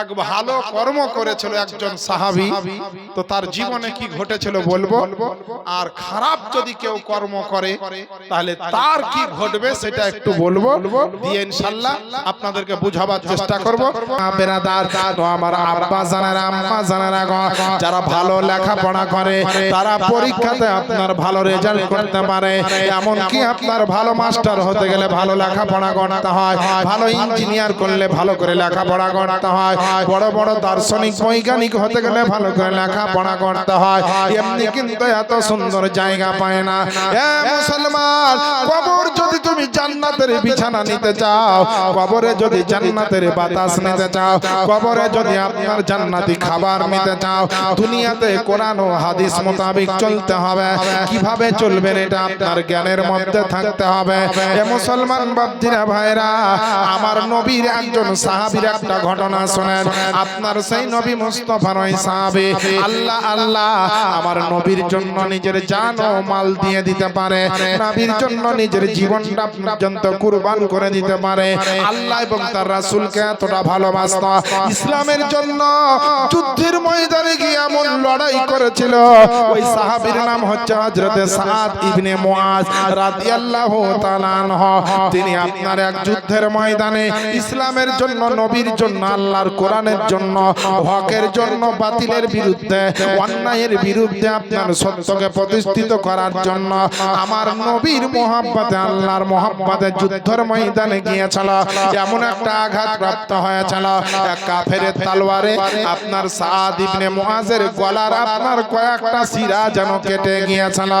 এক ভালো কর্ম করেছিল একজন সাহাবি তো তার জীবনে কি ঘটেছিল বলব? আর খারাপ যদি কেউ কর্ম করে তাহলে তার কি ঘটবে সেটা একটু বলব। দিয়ে ইনশাল্লাহ আপনাদেরকে বুঝাবার চেষ্টা করব। আমার আব্বা জানারা আম্মা জানারা যারা ভালো লেখাপড়া করে তারা পরীক্ষাতে আপনার ভালো রেজাল্ট করতে পারে। এমন কি আপনার ভালো মাস্টার হতে গেলে ভালো লেখাপড়া করতে হয়। ভালো ইঞ্জিনিয়ার করলে ভালো করে লেখাপড়া করতে হয় বড় বড় দার্শনিক, বৈজ্ঞানিক হতে গেলে ভালো করে লেখাপড়া করতে হয়। এমনি কিন্তু এত সুন্দর জায়গা পায় না। মুসলমান, কবর যদি তুমি জান্নাতের বিছানা নিতে চাও, কবরে যদি জান্নাতের বাতাস নিতে চাও, কবরে যদি আপনার জান্নাতি খাবার নিতে চাও, দুনিয়াতে কোরআন ও হাদিস মোতাবেক চলতে হবে। কীভাবে চলবেন এটা আপনার জ্ঞানের মধ্যে থাকতে হবে। এ মুসলমান বাপজিরা ভাইরা আমার নবীর একজন সাহাবীর একটা ঘটনা শোনেন, আপনার সেই নবী মুস্তফার ওই সাহাবী। আল্লাহ আল্লাহ, আমার নবীর জন্য নিজের জান ও মাল দিয়ে দিতে পারে। নবীর জন্য নিজের জীবনটা পর্যন্ত কুরবান করে দিতে পারে। আল্লাহ এবং তার রাসূলকে এতটা ভালোবাসত। ইসলামের জন্য যুদ্ধের ময়দানে গিয়ে এমন লড়াই করেছিল। ওই সাহাবীর নাম হচ্ছে হযরতে সাদ ইবনে মুআজ রাদিয়াল্লাহু তাআলা আনহু। তিনি আপনার এক যুদ্ধের ময়দানে ইসলামের জন্য নবীর জন্য আল্লাহর কোরআনের জন্য, হকের জন্য, বাতিলের বিরুদ্ধে, অন্যায়ের বিরুদ্ধে আপনার সত্যকে প্রতিষ্ঠিত করার জন্য আমার নবীর মোহাব্বতে, আল্লাহর মোহাব্বতে যুদ্ধের ময়দানে গিয়েছিল, এমন একটা আঘাত প্রাপ্ত হয়েছিল কাফের তলোয়ারে আপনার সাদ ইবনে মুআজের গলার আপনার কয়েকটা শিরা যেন কেটে গিয়েছিল।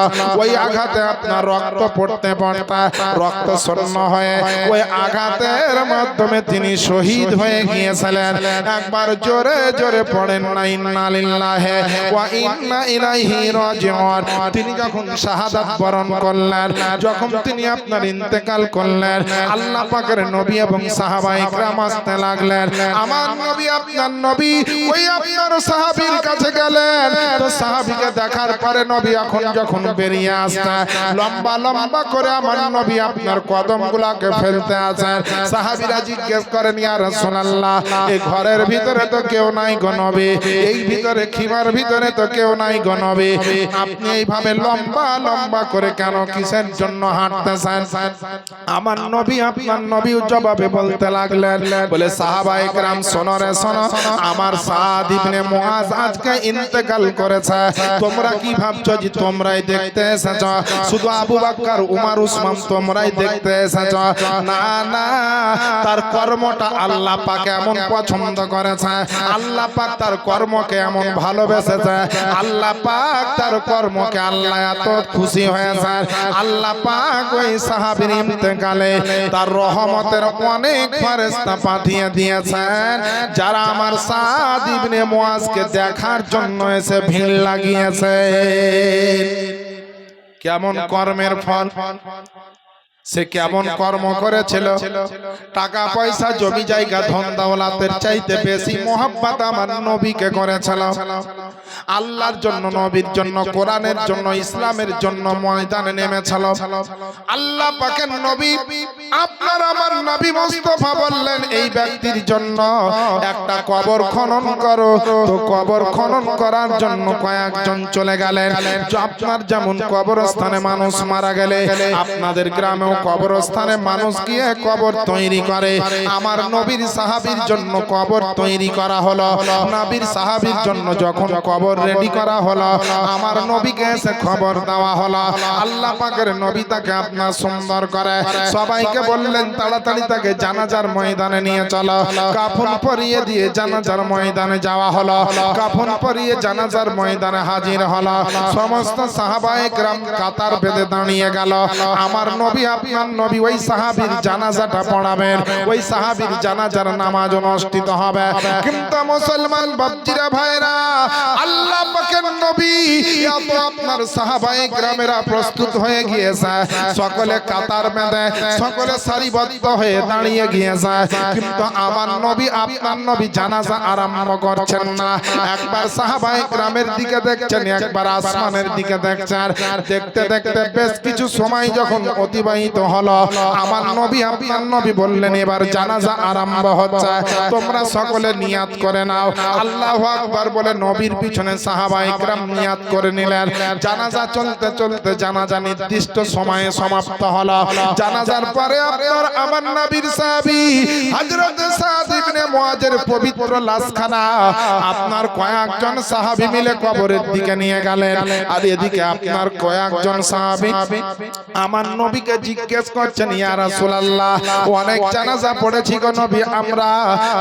ওই আঘাতে আপনার রক্ত পড়তে পড়তে রক্ত শূন্য হয়ে ওই আঘাতের মাধ্যমে তিনি শহীদ হয়ে গিয়েছিলেন। একবার জোরে জোরে পড়েন, না ইন্না লিল্লাহি ওয়া ইন্না ইলাইহি রাজিউন। তিনি যখন শাহাদাত বরণ করলেন, যখন তিনি আপনার ইন্তেকাল করলেন, আল্লাহ পাকের নবী এবং সাহাবা ইকরাম আসতে লাগলেন, আমার নবী, আপনার নবী ওই আপনার সাহাবীর কাছে গেলেন। তো সাহাবীকে দেখার পরে নবী এখন যখন বেরিয়ে আসতে লম্বা লম্বা করে আমার নবী আপনার কদমগুলাকে ফেলতে আসেন। সাহাবীরা জিজ্ঞেস করেন, ইয়া রাসূলুল্লাহ এই ঘরের ভিতরে তো কেউ নাই গো নবী। এই ভিতরে খিমার ভিতরে তো কেউ নাই গো নবী। আপনি এইভাবে লম্বা লম্বা করে কেন কিসের জন্য হাঁটতেছেন? আমার নবী আপনার নবী জবাবে বলতে লাগলেন বলে সাহাবা একরাম শোনো রে শোনো আমার সাদ ইবনে মুআজ আজকে ইন্তেকাল করেছে। তোমরা কি ভাবছ যে তোমরাই দেখতে এসেছ? শুধু আবু বকর উমর উসমান তোমরাই দেখতে এসেছ? না না তার কর্মটা আল্লাহ পাক এমন পছন্দ করেছে। আল্লাহ পাক তার কর্মকে এমন ভালোবেসেছে। আল্লাহ পাক তার কর্মকে আল্লাহ এত খুশি হয়েছে। আল্লাহ পাক ওই সাহাবীর ইন্তেকালে তার রহমতের অনেক ফেরেশতা পাঠিয়ে দিয়েছেন। যারা আমার সাদ ইবনে মুআজকে দেখার জন্য এসে ভিড় লাগিয়েছে। কেমন কর্মের ফল? সে কেমন কর্ম করেছিল? টাকা পয়সা জমি জায়গা ধন দৌলাতের চাইতে বেশি মোহাব্বত আমার নবীকে করেছিল। আল্লাহর জন্য নবীর জন্য কোরআনের জন্য ইসলামের জন্য ময়দানে নেমেছিল। আল্লাহ পাকের নবী আপনার আমার নবী মুস্তাফা বললেন এই ব্যক্তির জন্য একটা কবর খনন করো। তো কবর খনন করার জন্য কয়েকজন চলে গেলেন। আপনার যেমন কবরস্থানে মানুষ মারা গেলে আপনাদের গ্রামেও কবরস্থানে মানুষ গিয়ে কবর তৈরি করে। আমার নবীর সাহাবির জন্য কবর তৈরি করা হলো। নবীর সাহাবির জন্য যখন কবর রেডি করা হলো, আমার নবীকে এসে খবর দেওয়া হলো। আল্লাহ পাকের নবী তাকে আপনার সুন্দর করে সবাইকে বললেন, তাড়াতাড়ি তাকে জানাজার ময়দানে নিয়ে চলো। কাফন পরিয়ে দিয়ে জানাজার ময়দানে যাওয়া হলো। কাফন পরিয়ে জানাজার ময়দানে হাজির হলো। সমস্ত সাহাবায়ে গ্রাম কাতার বেঁধে দাঁড়িয়ে গেল। আমার নবী ফাবিহান নবী, ওই সাহাবির জানাজাটা পড়াবেন, ওই সাহাবির জানাজার নামাজ অনুষ্ঠিত হবে। কিন্তু মুসলমান বাপজিরা ভাইরা আল্লাহ পাকের নবী এত আপনার সাহাবায়ে গ্রামেরা প্রস্তুত হয়ে গিয়েছে। সকলে কাতার বেঁধে, সকলে সারিবদ্ধ হয়ে দাঁড়িয়ে গিয়েছে। কিন্তু আমার নবী, আপনার নবী জানাজা আরম্ভ করছেন না। একবার সাহাবায়ে গ্রামের দিকে দেখছেন, একবার আসমানের দিকে দেখছেন। দেখতে দেখতে বেশ কিছু সময় যখন অতিবাহিত অতিবাহিত হলো। আমার নবী, আপনার নবী বললেন, এবার জানাজা আরম্ভ হচ্ছে। তোমরা সকলে নিয়াত করে নাও। আল্লাহ আকবার বলে নবীর পিছনে সাহাবা ইকরাম নিয়াত করে নিলেন। জানাজা চলতে চলতে জানাজা নির্দিষ্ট সময়ে সমাপ্ত হলো। জানাজার পরে আপনার আমার নবীর সাহাবী, হযরত সাদ ইবনে মুআজের পবিত্র লাশখানা আপনার কয়েকজন সাহাবী মিলে কবরের দিকে নিয়ে গেলেন। আর এদিকে আপনার কয়েকজন সাহাবী, আমার নবীকে জিজ্ঞেস করছেন ইয়া রাসূলুল্লাহ অনেক জানাজা পড়েছি গো নবী আমরা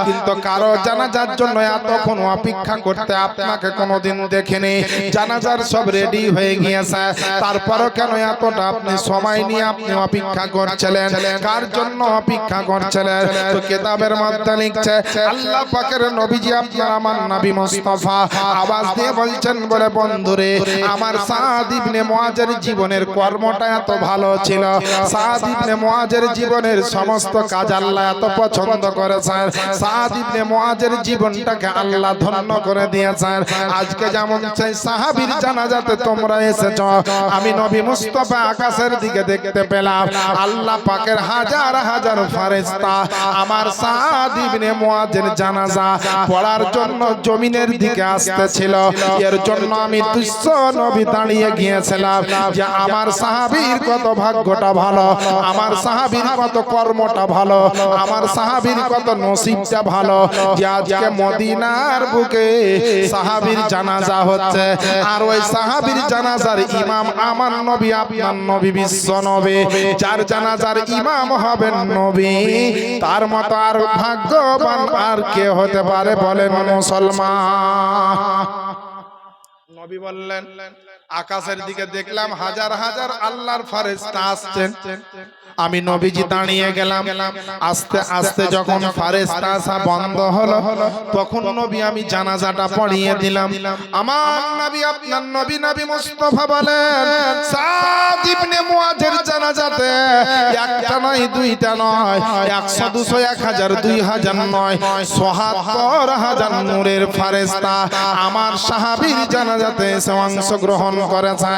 কিন্তু কারও জানাজার জন্য এতক্ষণ অপেক্ষা করতে আপনাকে কোনোদিন দেখিনি। জানাজার সব রেডি হয়ে গিয়েছে। তারপরও কেন এতটা আপনি সময় নিয়ে আপনি অপেক্ষা করছিলেন? কার জন্য অপেক্ষা করছিলেন? তো কিতাবের মধ্যে লিখছে আল্লাহ পাকের নবীজি আপনার আমার নবী মুস্তাফা। আওয়াজ দিয়ে বলছেন বলে বন্ধুরে আমার সাদ ইবনে জীবনের কর্মটা এত ভালো ছিল। সাদ ইবনে মুআজের জীবনের সমস্ত কাজ আল্লাহ এত পছন্দ সাদ ইবনে মুআজের জীবনটাকে আল্লাহ ধন্য করে দিয়েছেন। আজকে যেমন সেই সাহাবীর জানাজাতে তোমরা আমি নবী আকাশের দিকে দেখতে পেলাম। আল্লাহ পাকের হাজার হাজার ফেরেশতা আমার সাদ ইবনে মুআজের জানাজা পড়ার জন্য জমিনের দিকে আসতেছিল। এর জন্য আমি দুঃস্থ নবী দাঁড়িয়ে গিয়েছিলাম যে আমার সাহাবীর কত ভাগ্যটা ভালো। আমার সাহাবীর কত কর্মটা ভালো, আমার সাহাবীর কত নসিবটা ভালো। যে আজকে মদিনার বুকে সাহাবীর জানাজা হচ্ছে, আর ওই সাহাবীর জানাজার ইমাম আমার নবী, আপনার নবী বিশ্ব নবী। যার জানাজার ইমাম হবেন নবী, তার মতো আর ভাগ্যবান আর কে হতে পারে বলেন মুসলমান? নবী বললেন আকাশের দিকে দেখলাম হাজার হাজার আল্লাহর ফারেস্তা আসছেন। আমি নবীজি দাঁড়িয়ে গেলাম। আস্তে আস্তে যখন ফারেস্তা আসা বন্ধ হলো তখন নবী আমি জানাজাটা পড়িয়ে দিলাম। আমার নবী আপনার নবী নবী মুস্তাফা বলেন সাদ ইবনে মুআজের জানাজাতে একটা নয় দুইটা নয় 100 200 1000 2000 নয় ৭৭ নূরের ফারেস্তা আমার সাহাবীর জানাজাতে এসে অংশগ্রহণ করেছে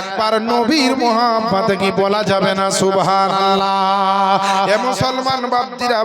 একবার নবীর মোহাম্মতে কি বলা যাবে না? সুবহানাল্লাহ। এ মুসলমান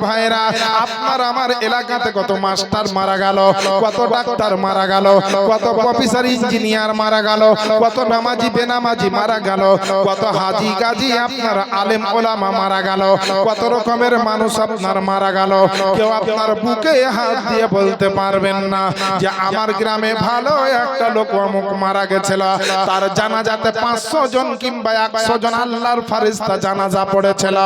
ভাইরা আপনার আমার এলাকাতে কত মাস্টার মারা গেল, কত ডাক্তার মারা গেল, কত অফিসার, ইঞ্জিনিয়ার মারা গেল, কত নামাজি, বেনামাজি মারা গেল, কত হাজি গাজি আপনার আলেম ওলামা মারা গেল, কত রকমের মানুষ আপনার মারা গেল। কেউ আপনার বুকে হাত দিয়ে বলতে পারবেন না যে, আমার গ্রামে ভালো একটা লোক অমুক মারা গেছিল তার জানাজাতে পাঁচশো জন কিংবা একশো জন আল্লাহর ফারিস্তা জানাজা পড়েছিল।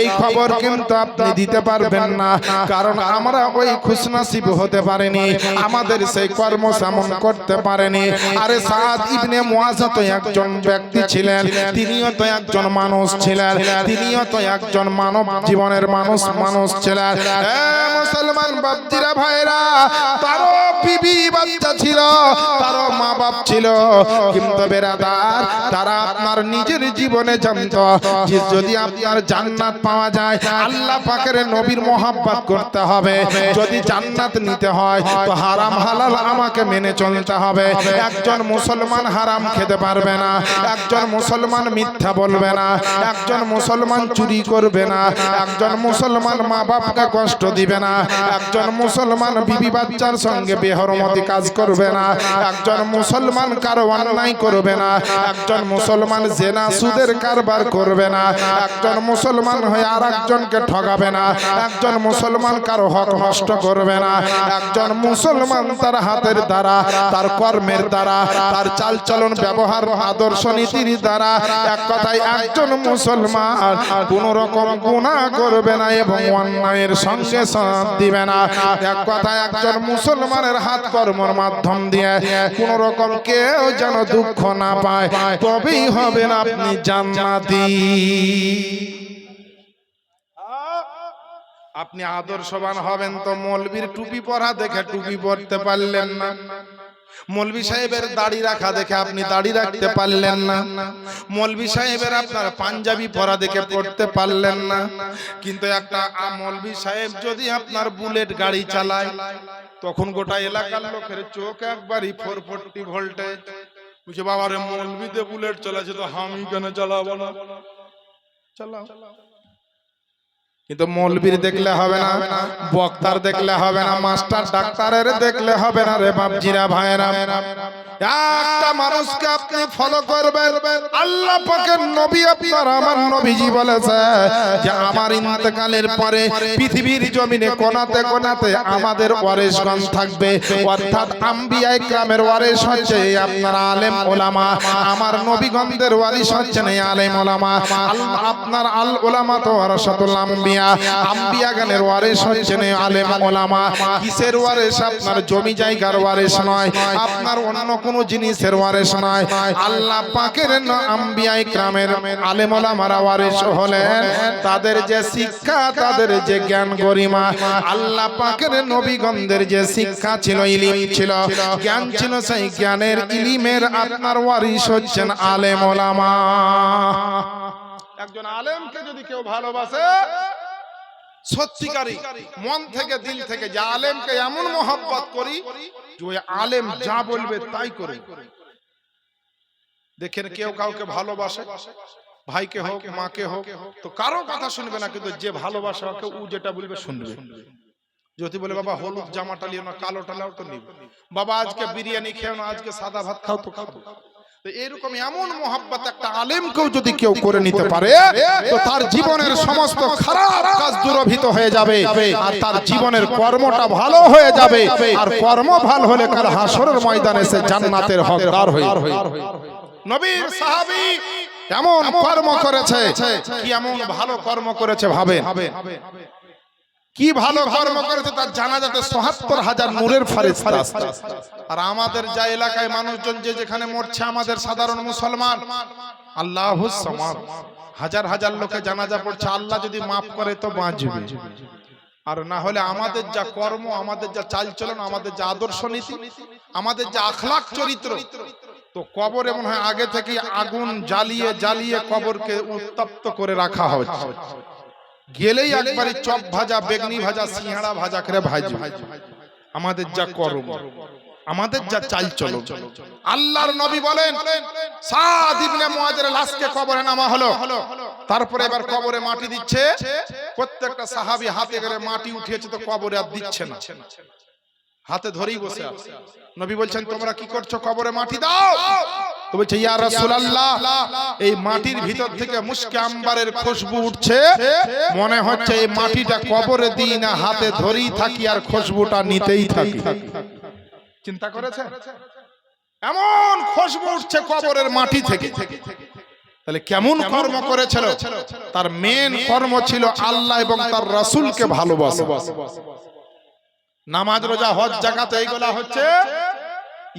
এই খবর কিন্তু আপনি দিতে পারবেন না, কারণ আমরা ওই খুশনাসিব হতে পারিনি, আমাদের সেই কর্ম সামন করতে পারেনি। আরে সাদ ইবনে মুআজ তো একজন ব্যক্তি ছিলেন, তিনিও তো একজন মানুষ ছিলেন, তিনিও তো একজন মানব জীবনের মানুষ মানুষ ছিলেন। মুসলমান বাপজিরা ভাইরা, তারও বিবি বাচ্চা ছিল, তারও মা বাপ ছিল কিন্তু বেরাদার, তারা আপনার নিজের জীবনে জানত। যে যদি আপনার জান্নাত পাওয়া যায়, আল্লাহ পাকের নবীর মোহাব্বত করতে হবে। যদি জান্নাত নিতে হয়, তো হারাম হালাল আমাকে মেনে চলতে হবে। একজন মুসলমান হারাম খেতে পারবে না, একজন মুসলমান মিথ্যা বলবে না, একজন মুসলমান চুরি করবে না, একজন মুসলমান মা বাপকে কষ্ট দিবে না, একজন মুসলমান বিবি বাচ্চার সঙ্গে বেহরমতি কাজ করবে না, একজন মুসলমান কারও অন্যায় করবে না। একজন মুসলমান জেনা সুদের কারবার করবে না। একজন মুসলমান হয়ে আর একজনকে ঠগাবে না। একজন মুসলমান কারও হক নষ্ট করবে না। একজন মুসলমান তার হাতের দ্বারা তার কর্মের দ্বারা তার চালচলন ব্যবহার আদর্শ নীতির দ্বারা এক কথায় একজন মুসলমান কোন রকম গুণা করবে না এবং অন্যায়ের সঙ্গে সাথ দিবে না। এক কথায় একজন মুসলমানের হাত কর্মর মাধ্যম দিয়ে কোন রকম কেউ যেন দুঃখ না পায় তবেই হবেন আপনি জান্নাতি। আপনি আদর্শবান হবেন তো মৌলবীর টুপি পরা দেখে টুপি পরতে পারলেন না। মৌলবি সাহেবের দাড়ি রাখা দেখে আপনি দাড়ি রাখতে পারলেন না। মৌলবি সাহেবের আপনার পাঞ্জাবি পরা দেখে পড়তে পারলেন না। কিন্তু একটা মৌলবি সাহেব যদি আপনার বুলেট গাড়ি চালায় তখন গোটা এলাকার লোকের চোখ একবারই ফোর ফোরটি ভোল্টেজ। বুঝে বাবারে, মৌলবিতে বুলেট চালাচ্ছে তো আমি কেন চালাবো না? চালাও। কিন্তু মৌলবীর দেখলে হবে না, বক্তার দেখলে হবে না, মাস্টার ডাক্তারের দেখলে হবে না রে বাপজিরা ভাইরা আমার নবীজি বলেছে যে অর্থাৎ আম্বিয়া ইকরামের ওয়ারিশ হচ্ছে আপনার আলেম ওলামা, আমার নবীগণদের ওয়ারিশ হচ্ছেন এই আলেম ওলামা। আপনার আল ওলামা তো ওয়ারাসাতুল আম্বিয়া আম্বিয়া গানের ওয়ারিশ হচ্ছেন এই আলেম ওলামা। কিসের ওয়ারিশ? আপনার জমি জায়গার ওয়ারিশ নয়। আপনার অন্য কোনো জিনিসের ওয়ারিশ নয় আল্লাহ পাকের ন- আম্বিয়া ইকরামের আলেম ওলামারা ওয়ারিশ হলেন। তাদের যে শিক্ষা, তাদের যে জ্ঞান গরিমা। আল্লাহ পাকের নবীগণদের যে শিক্ষা ছিল, ইলিম ছিল। জ্ঞান ছিল সেই জ্ঞানের ইলিমের আপনার ওয়ারিশ হচ্ছেন আলেম ওলামা একজন আলেমকে যদি কেউ ভালোবাসে সত্যিকারী মন থেকে দিল থেকে যে আলেমকে এমন মোহাব্বত করি যে আলেম যা বলবে তাই করে। দেখেন কেউ কাউকে ভালোবাসে, ভাইকে হোক, মাকে হোক, তো কারও কথা শুনবে না, কিন্তু যে ভালোবাসা ও যেটা বলবে শুনবে। যদি বলে, বাবা, হলুদ জামাটা লিও না, কালোটা লাও তো নিবে বাবা, আজকে বিরিয়ানি খেও না, আজকে সাদা ভাত খাও তো তো এরকম এমন মোহাব্বত একটা আলেমকেও যদি কেউ করে নিতে পারে তো তার জীবনের সমস্ত খারাপ কাজ দূরভূত হয়ে যাবে আর তার জীবনের কর্মটা ভালো হয়ে যাবে আর কর্ম ভালো হলে কাল হাসরের ময়দানে সে জান্নাতের হকদার হয়ে নবীর সাহাবী এমন কর্ম করেছে কি এমন ভালো কর্ম করেছে ভাবে কি ভালো কর্ম করেছে তার জানা যাতে সোহাত্তর হাজার নূরের আসছে। আর আমাদের যা এলাকায় মানুষজন যে যেখানে মরছে আমাদের সাধারণ মুসলমান, আল্লাহ হাজার হাজার লোকে জানাজা পড়ছে, আল্লাহ যদি মাফ করে তো বাঁচবে। আর না হলে আমাদের যা কর্ম, আমাদের যা চালচলন, আমাদের যা আদর্শ নীতি, আমাদের যা আখলাক চরিত্র, তো কবরে মনে হয় আগে থেকে আগুন জ্বালিয়ে জ্বালিয়ে কবরকে উত্তপ্ত করে রাখা হচ্ছে। গেলেই একবারে চপ ভাজা বেগনি ভাজা সিঙ্গাড়া ভাজা করে ভাজবে আমাদের যা কর্ম আমাদের যা চাল চলো আল্লাহর নবী বলেন সাদ ইবনে মুআজের লাশকে কবরে নামা হলো। তারপরে এবার কবরে মাটি দিচ্ছে। প্রত্যেকটা সাহাবী হাতে করে মাটি উঠিয়েছে তো কবরে আর দিচ্ছে না। হাতে ধরেই বসে আছে। নবী বলছেন তোমরা কি করছ? কবরে মাটি দাও। বলছে ইয়া রাসূলুল্লাহ এই মাটির ভিতর থেকে মুশকে আম্বারের খুশবু উঠছে মনে হচ্ছে এই মাটিটা কবরে দিই না হাতে ধরেই থাকি আর খুশবুটা নিতেই থাকি। চিন্তা করেছেন এমন খুশবু উঠছে কবরের মাটি থেকে। তাহলে কেমন কর্ম করেছিল? তার মেন কর্ম ছিল আল্লাহ এবং তার রাসূলকে ভালোবাসা। নামাজ রোজা হজ জাকাত এইগুলা হচ্ছে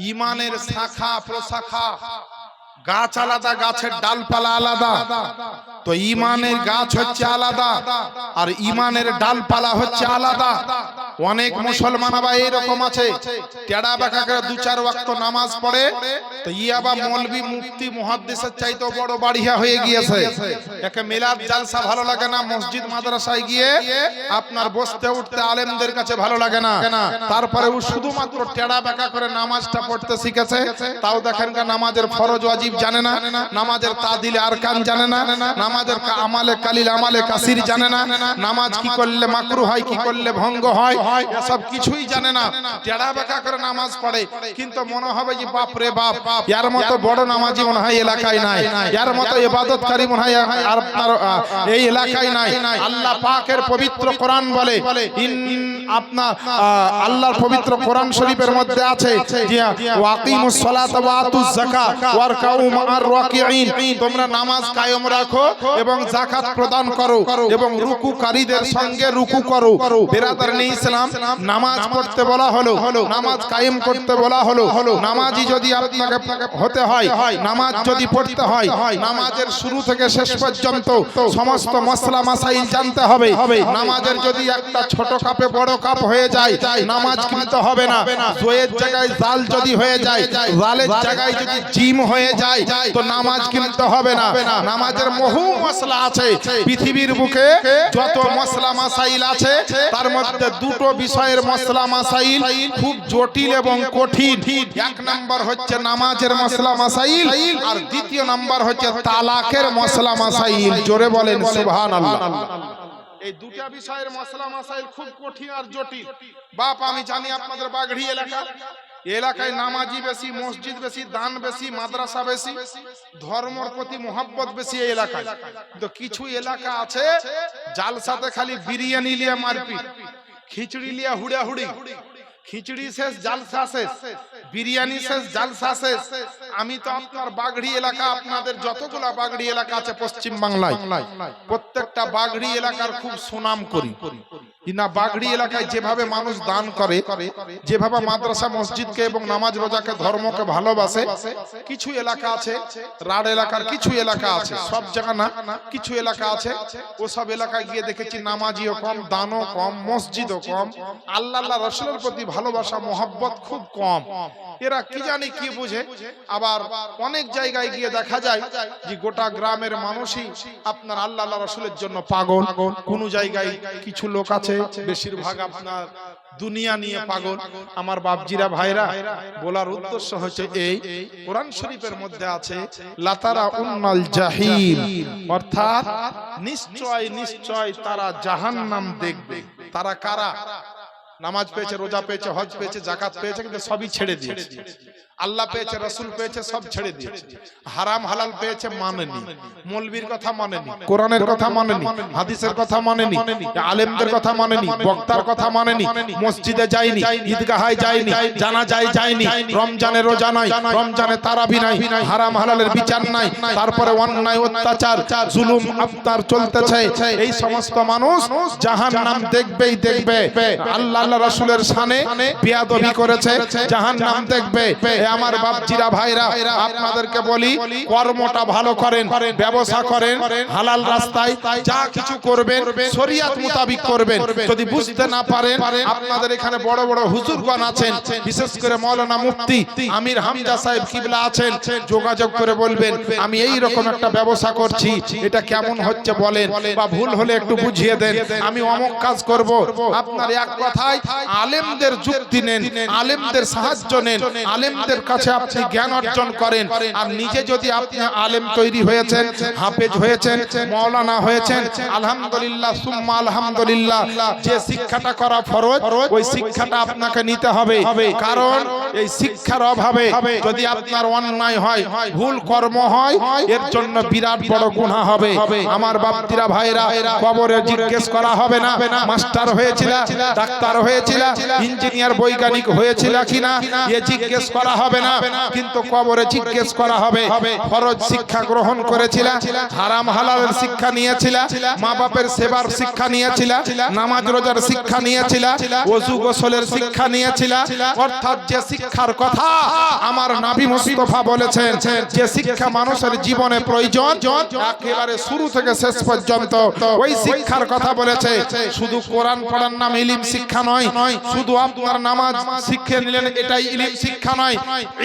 ইমানের শাখা প্রশাখা। গাছ আলাদা গাছের ডালপালা আলাদা। তো ইমানের গাছ হচ্ছে আলাদা আর ইমানের ডালপালা হচ্ছে আলাদা। অনেক মুসলমান আবার এইরকম আছে টেড়া বাঁকা করে দু চার ওয়াক্ত নামাজ পড়ে তো ইয়া বা মৌলবি মুফতি মুহাদ্দিসের চাইতে বড় বাড়িয়া হয়ে গিয়েছে। একে মিলাদ জালসা ভালো লাগে না মসজিদ মাদ্রাসায় গিয়ে আপনার বসতে উঠতে আলেমদের কাছে ভালো লাগে না। তারপরে ও শুধুমাত্র টেড়া বাঁকা করে নামাজটা পড়তে শিখেছে। তাও দেখেন নামাজের ফরজ ওয়াজিব জানে না নামাজের তাদিল আরকান জানে না আমালে কালিল, আমালে কাসির জানে না। নামাজ কি করলে মাকরু হয়, কি করলে ভঙ্গ হয়, এসব কিছুই জানে না। টেড়া বাঁকা করে নামাজ পড়ে। কিন্তু মনে হবে যে, বাপ রে বাপ, ইয়ার মতো বড় নামাজি মনে হয় এলাকায় নাই। ইয়ার মতো ইবাদতকারী মনে হয় আর এই এলাকায় নাই। আল্লাহ পাকের পবিত্র কোরআন বলে আপনার আল্লাহর পবিত্র কোরআন শরীফের মধ্যে আছে ওয়াকিমুস সালাত ওয়া যাকাত ওয়ারকাউ রাকিঈন। তোমরা নামাজ কায়েম রাখো। এবং যাকাত প্রদান করো এবং রুকুকারীদের সঙ্গে রুকু করো। বেরাদারনি ইসলাম নামাজ পড়তে বলা হলো নামাজ কায়েম করতে বলা হলো নামাজি যদি আপনাকে হতে হয় নামাজ যদি পড়তে হয় নামাজের শুরু থেকে শেষ পর্যন্ত সমস্ত মশলা মাসাইল জানতে হবে। নামাজের যদি একটা ছোট কাপে বড় কাপ হয়ে যায় নামাজ কিন্তু হবে না। জয়ের জায়গায় জাল যদি হয়ে যায় জালের জায়গায় যদি জিম হয়ে যায় তো নামাজ কিন্তু হবে না নামাজের বহু মশলা আছে। পৃথিবীর বুকে যত মশলা মাসাইল আছে তার মধ্যে দুটো বিষয়ের মশলা মাসাইল খুব জটিল এবং কঠিন। এক নাম্বার হচ্ছে নামাজের মশলা মাসাইল আর দ্বিতীয় নাম্বার হচ্ছে তালাকের মশলা মাসাইল। জোরে বলেন সুবহানাল্লাহ। এই দুটা বিষয়ের মশলা মাসাইল খুব কঠিন আর জটিল। বাপ আমি জানি আপনাদের বাগড়ি এলাকা। এলাকায় নামাজি বেশি, মসজিদ বেশি, দান বেশি, মাদ্রাসা বেশি, ধর্মর প্রতি মোহাব্বত বেশি এই এলাকায়। তো কিছু এলাকা আছে, জালসাতে খালি বিরিয়ানি লিয়া মারপিট, খিচুড়ি লিয়া হুড়া হুড়ি খিচুড়ি শেষ জালসা শেষ। বিরিয়ানি শেষ জালসা শেষ। আমি তো আপনার বাগড়ি এলাকা আপনাদের যতগুলা বাগড়ি এলাকা আছে পশ্চিম বাংলায় প্রত্যেকটা বাগড়ি এলাকার খুব সুনাম করি। না বাগড়ি এলাকায় যেভাবে মানুষ দান করে যেভাবে মাদ্রাসা মসজিদকে এবং নামাজ রোজাকে ধর্মকে ভালোবাসে কিছু এলাকা আছে রাড এলাকার কিছু এলাকা আছে সব জায়গা না কিছু এলাকা আছে ওসব এলাকায় গিয়ে দেখেছি নামাজিও কম দানও কম মসজিদও কম আল্লাহ আল্লাহ রসুলের প্রতি ভালোবাসা, মোহাব্বত খুব কম। এরা কি জানি কি বুঝে? আবার অনেক জায়গায় গিয়ে দেখা যায় যে গোটা গ্রামের মানুষই আপনার আল্লাহ রসুলের জন্য পাগল। কোন জায়গায় কিছু লোক আছে, বেশিরভাগ আপনার দুনিয়া নিয়ে পাগল। আমার বাপজিরা, ভাইরা, বলার উদ্দেশ্য হচ্ছে এই, কোরআন শরীফের মধ্যে আছে, লাতারা উন্নাল জাহিম। অর্থাৎ নিশ্চয় নিশ্চয় তারা জাহান্নাম দেখবে। তারা কারা? নামাজ পেয়েছে রোজা পেয়েছে হজ পেয়েছে জাকাত পেয়েছে কিন্তু সবই ছেড়ে দিয়েছে। আল্লাহ পেয়েছে রসুল পেয়েছে সব ছেড়ে দিয়েছে। হারাম হালাল পেয়েছে মানেনি। মৌলবীর কথা মানেনি। কোরআনের কথা মানেনি। হাদিসের কথা মানেনি। আলেমদের কথা মানেনি। বক্তার কথা মানেনি। মসজিদে যায়নি। ঈদগাহায় যায়নি। জানা যায় যায়নি। রমজানে রোজা নাই রমজানে তারাবি নাই। হারাম হালালের বিচার নাই। তারপরে অন্যায় অত্যাচার জুলুম আফতার চলতেছে এই সমস্ত মানুষ জাহান নাম দেখবেই দেখবে আল্লাহ আল্লাহ রাসূলের শানে বিয়াদবি করেছে। জাহান নাম দেখবে। আমার বাপজিরা ভাইরা আপনাদেরকে বলি কর্মটা ভালো করেন ব্যবসা করেন হালাল রাস্তায় যা কিছু করবেন শরিয়াত মোতাবিক করবেন। যদি বুঝতে না পারেন আপনাদের এখানে বড় বড় হুজুরগণ আছেন বিশেষ করে মৌলানা মুফতি আমির হামজা সাহেব কিবলা আছেন যোগাযোগ করে বলবেন আমি এই রকম একটা ব্যবসা করছি এটা কেমন হচ্ছে বলেন বা ভুল হলে একটু বুঝিয়ে দেন আমি অমক কাজ করব আপনার এক কথায় আলেমদের যুক্তি নেন, আলেমদের সাহায্য নেন, আলেমদের কাছে আপনি জ্ঞান অর্জন করেন। আর নিজে যদি আপনি আলেম তৈরি হয়েছেন, হাফেজ হয়েছেন, মৌলানা হয়েছেন, আলহামদুলিল্লাহ, সুম্মা আলহামদুলিল্লাহ, যে শিক্ষাটা করা ফরজ, ওই শিক্ষাটা আপনাকে নিতে হবে। কারণ এই শিক্ষার অভাবে যদি আপনার অন্যায় হয়, ভুল কর্ম হয়, এর জন্য বিরাট বড় গুনাহ হবে। আমার বাপতিরা ভাইরা কবরে জিজ্ঞেস করা হবে না। মাস্টার হয়েছিল, ডাক্তার হয়েছিল? ইঞ্জিনিয়ার বৈজ্ঞানিক হয়েছিল কিনা? এ জিজ্ঞেস করা হবে না। কিন্তু কবরে জিজ্ঞেস করা হবে। ফরজ শিক্ষা গ্রহণ করেছিল, হারাম হালালের শিক্ষা নিয়েছিল মা বাপের সেবার শিক্ষা নিয়েছিল, নামাজ রোজার শিক্ষা নিয়েছিল, ওযু গোসলের শিক্ষা নিয়েছিল। অর্থাৎ যে শিক্ষার কথা আমার নাবি মুস্তাফা বলেছেন, যে শিক্ষা মানুষের জীবনে প্রয়োজন, একেবারে শুরু থেকে শেষ পর্যন্ত, ওই শিক্ষার কথা বলেছে। শুধু কোরআন পড়ার নাম ইলিম শিক্ষা নয় শুধু আপনার নামাজ শিখে নিলেন এটাই ইলিম শিক্ষা নয়।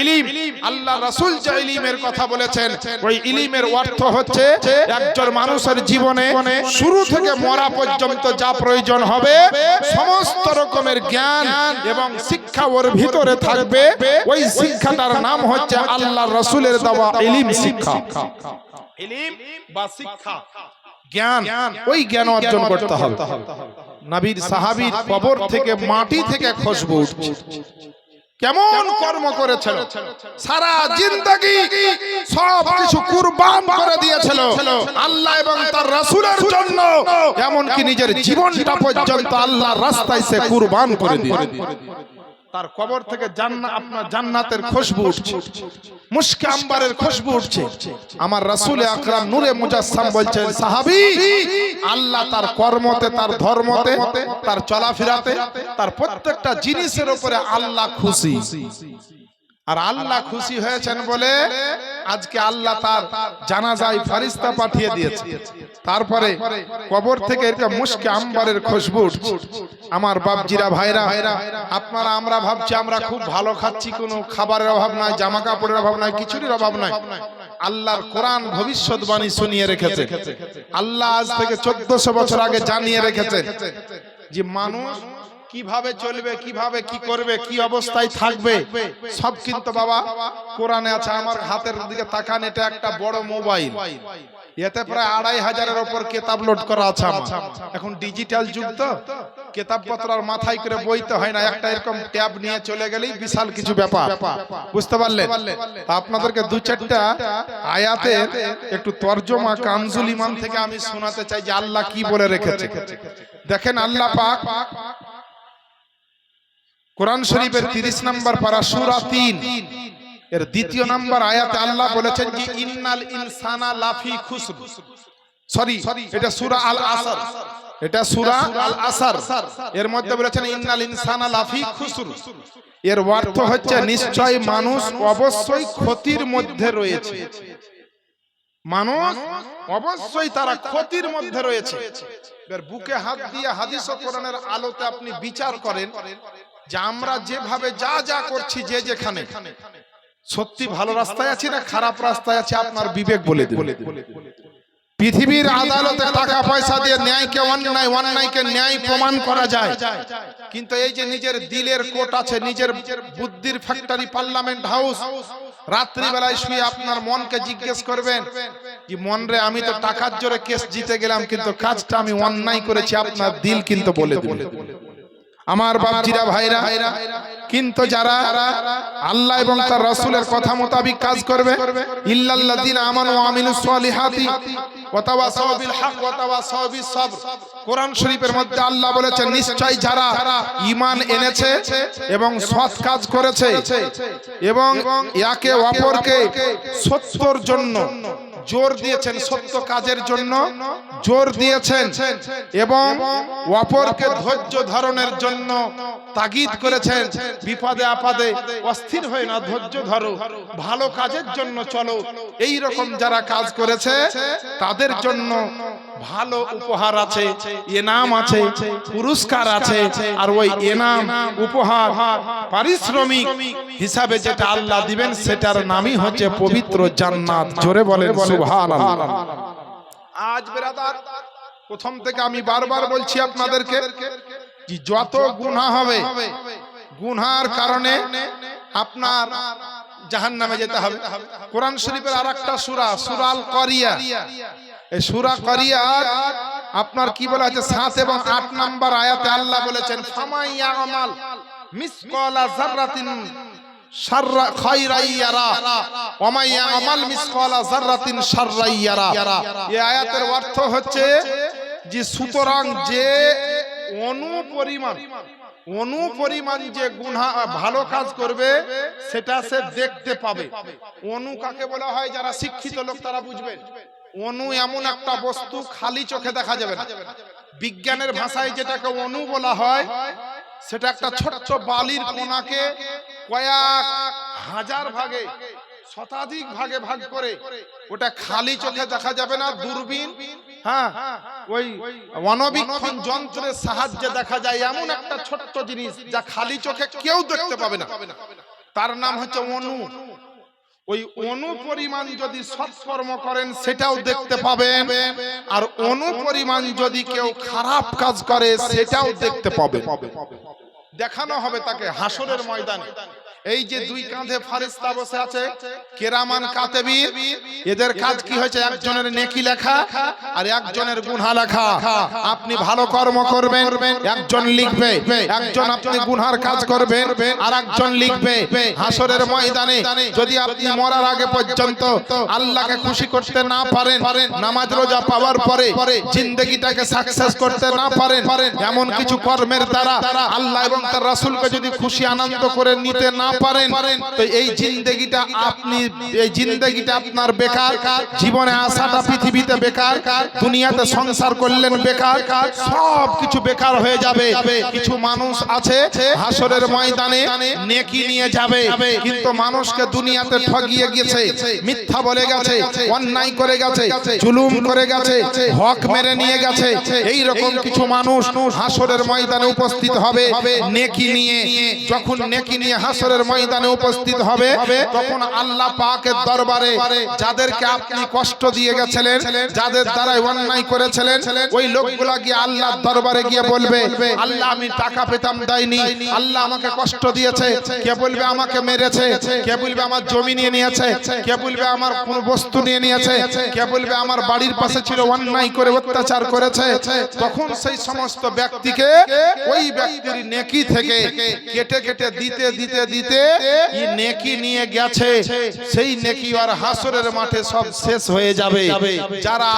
ইলিম আল্লাহ রাসূল যে ইলিমের কথা বলেছেন ওই ইলিমের অর্থ হচ্ছে একজন মানুষের জীবনে শুরু থেকে মরা পর্যন্ত যা প্রয়োজন হবে সমস্ত রকমের জ্ঞান এবং শিক্ষা ওর ভিতরে থাকবে। ওই শিক্ষাটার নাম হচ্ছে আল্লাহ রাসূলের দেওয়া ইলিম শিক্ষা। ইলিম বা শিক্ষা? জ্ঞান ওই জ্ঞান অর্জন করতে হবে। নবীর সাহাবীর কবর থেকে মাটি থেকে খুশবু উঠছে। কেমন কর্ম করেছিল? সারা জিন্দগি সব কিছু কুরবান করে দিয়েছিল। আল্লাহ এবং তার রাসূলের জন্য। এমনকি নিজের জীবনটা পর্যন্ত আল্লাহর রাস্তায় সে কুরবান করে দিয়ে তার কবর থেকে জান্নাত আপনার জান্নাতের খুশবু উঠছে। মুশকে আম্বারের খুশবু উঠছে। আমার রাসূল আকরাম নূরে মুজাসসাম বলছেন সাহাবী আল্লাহ তার কর্মতে তার ধর্মতে তার চলাফেরাতে তার প্রত্যেকটা জিনিসের উপরে আল্লাহ খুশি। আর আল্লাহ খুশি হয়েছেন বলে আজকে আল্লাহ তার জানাজায় ফারিস্তা পাঠিয়ে দিয়েছে। তারপরে কবর থেকে এরকম মুশকে আম্বারের খুশবু আমার বাপজিরা, ভাইরা, আপনারা, আমরা ভাবছি আমরা খুব ভালো খাচ্ছি, কোনো খাবারের অভাব নাই জামা কাপড়ের অভাব নাই, কিছুরই অভাব নাই। আল্লাহর কোরআন ভবিষ্যৎবাণী শুনিয়ে রেখেছে। আল্লাহ আজ থেকে চোদ্দশো বছর আগে জানিয়ে রেখেছে যে মানুষ কীভাবে চলবে কীভাবে কি করবে কি অবস্থায় থাকবে সব কিন্তু বাবা কোরআনে আছে আমার হাতের দিকে তাকান এটা একটা বড় মোবাইল। এতে প্রায় আড়াই হাজারের ওপর কেতাব লোড করা আছে এখন ডিজিটাল যুগ তো কেতাবপত্র আর মাথায় করে বইতে হয় না একটা এরকম ট্যাব নিয়ে চলে গেলেই বিশাল কিছু ব্যাপার। বুঝতে পারলেন? তা আপনাদেরকে দু চারটা আয়াতে একটু তর্জমা কানজুল ইমান থেকে আমি শোনাতে চাই যে আল্লাহ কি বলে রেখেছে দেখেন আল্লাহ পাক কোরআন শরীফের তিরিশ নম্বর পারা সুরা তিন। এর দ্বিতীয় নম্বর আয়াতে আল্লাহ বলেছেন যে ইন্নাল ইনসানা লাফি খুসর সরি এটা সূরা আল আসর। এটা সূরা আল আসর। এর মধ্যে বলেছেন ইন্নাল ইনসানা লাফি খুসর এর অর্থ হচ্ছে নিশ্চয় মানুষ অবশ্যই ক্ষতির মধ্যে রয়েছে। মানুষ অবশ্যই তারা ক্ষতির মধ্যে রয়েছে। বুকে হাত দিয়ে হাদিস ও কোরআনের আলোতে আপনি বিচার করেন। যে আমরা যেভাবে যা যা করছি যে যেখানে সত্যি ভালো রাস্তায় আছি না খারাপ রাস্তায় আছে আপনার বিবেক বলে দেবে পৃথিবীর আদালতে টাকা পয়সা দিয়ে ন্যায়কে অন্যায় অন্যায়কে ন্যায় প্রমাণ করা যায়। কিন্তু এই যে নিজের দিলের কোট আছে নিজের বুদ্ধির ফ্যাক্টরি পার্লামেন্ট হাউস রাত্রিবেলায় শুয়ে আপনার মনকে জিজ্ঞেস করবেন কি মন রে আমি তো টাকার জোরে কেস জিতে গেলাম কিন্তু কাজটা আমি অন্যায় করেছি আপনার দিল কিন্তু বলে দিবে আমার বাপজিরা ভাইরা কিন্তু যারা আল্লাহ এবং তার রসুলের কথা মোতাবিক কাজ করবে ইল্লাল্লাযিনা আমানু ওয়া আমিলুস সলিহাতি ওয়া তাওয়াসাউ বিল হক ওয়া তাওয়াসাউ বিস সবর কোরআন শরীফের মধ্যে আল্লাহ বলেছেন নিশ্চয় যারা ঈমান এনেছে এবং সৎ কাজ করেছে এবং একে অপরকে সত্যর জন্য জোর দিয়েছেন সত্য কাজের জন্য, জোর দিয়েছেন এবং অপরকে ধৈর্য ধারণের জন্য তাগিদ করেছেন। বিপদে আপাদে অস্থির হয়ে না, ধৈর্য ধরো, ভালো কাজের জন্য চলো। এই রকম যারা কাজ করেছে, তাদের জন্য ভালো উপহার আছে এনাম আছে পুরস্কার আছে আর ওই এনাম উপহার পারিশ্রমিক হিসাবে যেটা আল্লাহ দিবেন সেটার নামই হচ্ছে পবিত্র জান্নাত। জোরে বলেন সুবহানাল্লাহ। আজ বেরাদার প্রথম থেকে আমি বারবার বলছি আপনাদেরকে যে যত গুনাহ হবে গুনহার কারণে আপনার জাহান নামে যেতে হবে। কোরআন শরীফের আর একটা সুরা সুরাল করিয়া এই সুরা করিয়ার আপনার কি বলা হচ্ছে সাত এবং আট নাম্বার আয়াতে আল্লাহ বলেছেন ফামাইয়া আমাল মিসকালা জাররাতিন আয়াতের অর্থ হচ্ছে যে সুতরাং যে অনু পরিমাণ যে ভালো কাজ করবে সেটা সে দেখতে পাবে। অনু কাকে বলা হয়? যারা শিক্ষিত লোক তারা বুঝবেন অনু এমন একটা বস্তু খালি চোখে দেখা যাবে না। বিজ্ঞানের ভাষায় যেটাকে অনু বলা হয়, সেটা একটা ছোট্ট বালির কোনাকে কয়েক হাজার ভাগে, শতাধিক ভাগে ভাগ করে, ওটা খালি চোখে দেখা যাবে না, দূরবীন হ্যাঁ ওই অনবীক্ষণ যন্ত্রের সাহায্যে দেখা যায় এমন একটা ছোট্ট জিনিস যা খালি চোখে কেউ দেখতে পাবে না। তার নাম হচ্ছে অনু। ওই অনুপরিমাণ যদি সৎকর্ম করেন সেটাও দেখতে পাবেন। আর অনুপরিমাণ যদি কেউ খারাপ কাজ করে সেটাও দেখতে পাবে দেখানো হবে তাকে হাসরের ময়দানে। এই যে দুই কাঁধে ফারিস্তা বসে আছে কেরামান কাতেবির। এদের কাজ কি হয়েছে? একজনের নেকি লেখা আর একজনের গুনহা লেখা। আপনি ভালো কর্ম করবেন একজন লিখবে একজন আপনি গুনহার কাজ করবেন আর একজন লিখবে। হাসরের ময়দানে যদি আপনি মরার আগে পর্যন্ত আল্লাহকে খুশি করতে না পারেন নামাজ রোজা পাওয়ার পরে জিন্দগিটাকে সাকসেস করতে না পারেন। এমন কিছু কর্মের দ্বারা আল্লাহ এবং তার রাসূলকে যদি খুশি আনন্দ করে নিতে না পারেন। তো এই জিন্দগিটা আপনি এই আপনার বেকার। জীবনে আসাটা পৃথিবীতে বেকার। দুনিয়াতে সংসার করলেন বেকার। সব কিছু বেকার হয়ে যাবে। কিছু মানুষ আছে হাসরের ময়দানে নেকি নিয়ে যাবে। কিন্তু মানুষকে দুনিয়াতে ঠগিয়ে গেছে। মিথ্যা বলে গেছে, অন্যায় করে গেছে, জুলুম করে গেছে, হক মেরে নিয়ে গেছে। এই রকম কিছু মানুষ হাসরের ময়দানে উপস্থিত হবে নেকি নিয়ে। যখন নেকি নিয়ে হাসরের হাসরের ময়দানে উপস্থিত হবে তখন আল্লাহ পাকের দরবারে যাদেরকে আপনি কষ্ট দিয়ে গেছিলেন, যাদের দ্বারা অন্যায় করেছিলেন, ওই লোকগুলা গিয়ে আল্লাহর দরবারে গিয়ে বলবে, আল্লাহ, আমি টাকা পেতাম, দেয়নি। আল্লাহ আমাকে কষ্ট দিয়েছে। কে বলবে আমাকে মেরেছে? কে বলবে আমার জমি নিয়ে নিয়েছে? কে বলবে আমার কোন বস্তু নিয়ে নিয়েছে? কে বলবে আমার বাড়ির পাশে ছিল অন্যায় করে অত্যাচার করেছে? তখন সেই সমস্ত ব্যক্তিকে ওই ব্যক্তির নেকি থেকে কেটে কেটে দিতে দিতে দিতে দিতে ই নেকি নিয়ে গেছে। সেই নেকি আর হাসরের মাঠে সব শেষ হয়ে যাবে। যারা